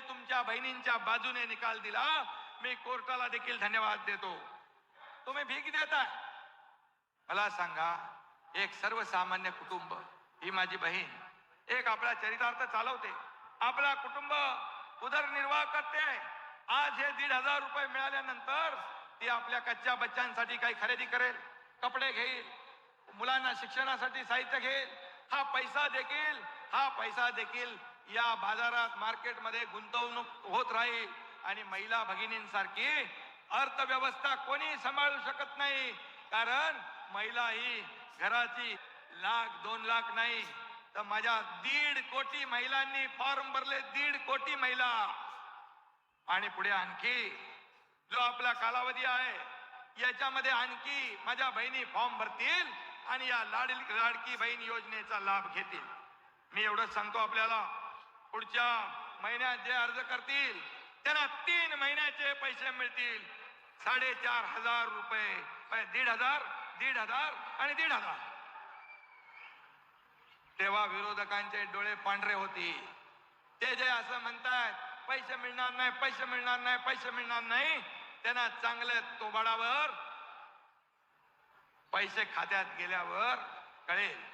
तुमच्या बहिणींच्या बाजूने निकाल दिला. मी कोर्टाला देखील धन्यवाद देतो. तुम्ही भीक देताय. मला सांगा एक सर्वसामान्य कुटुंब ही माझी बहीण एक आपला चरितार्थ चालवते. आपला कुटुंब उदरनिर्वाह करते. आज हे दीड हजार रुपये मिळाल्यानंतर ती आपल्या कच्च्या बच्चांसाठी काही खरेदी करेल कपडे घेईल मुलांना शिक्षणासाठी साहित्य घेईल. हा पैसा देखील हा पैसा देखील या बाजारात मार्केटमध्ये गुंतवणूक होत राहील आणि महिला भगिनींसारखी अर्थव्यवस्था कोणी सांभाळू शकत नाही? कारण महिला ही घराची लाख दोन लाख नाही तर माझ्या दीड कोटी महिलांनी फॉर्म भरले दीड कोटी महिला. आणि पुढे आणखी जो आपला कालावधी आहे याच्यामध्ये आणखी माझ्या बहिणी फॉर्म भरतील आणि या लाडील लाडकी बहीण योजनेचा लाभ घेतील. मी एवढंच सांगतो आपल्याला. पुढच्या महिन्यात जे अर्ज करतील त्यांना तीन महिन्याचे पैसे मिळतील. साडेचार हजार रुपये. म्हणजे दीड हजार दीड हजार आणि दीड हजार. तेव्हा विरोधकांचे डोळे पांढरे होते ते जे असं म्हणतात पैसे मिळणार नाही पैसे मिळणार नाही पैसे मिळणार नाही त्यांना चांगल्या तोबाडावर पैसे खात्यात गेल्यावर कळेल.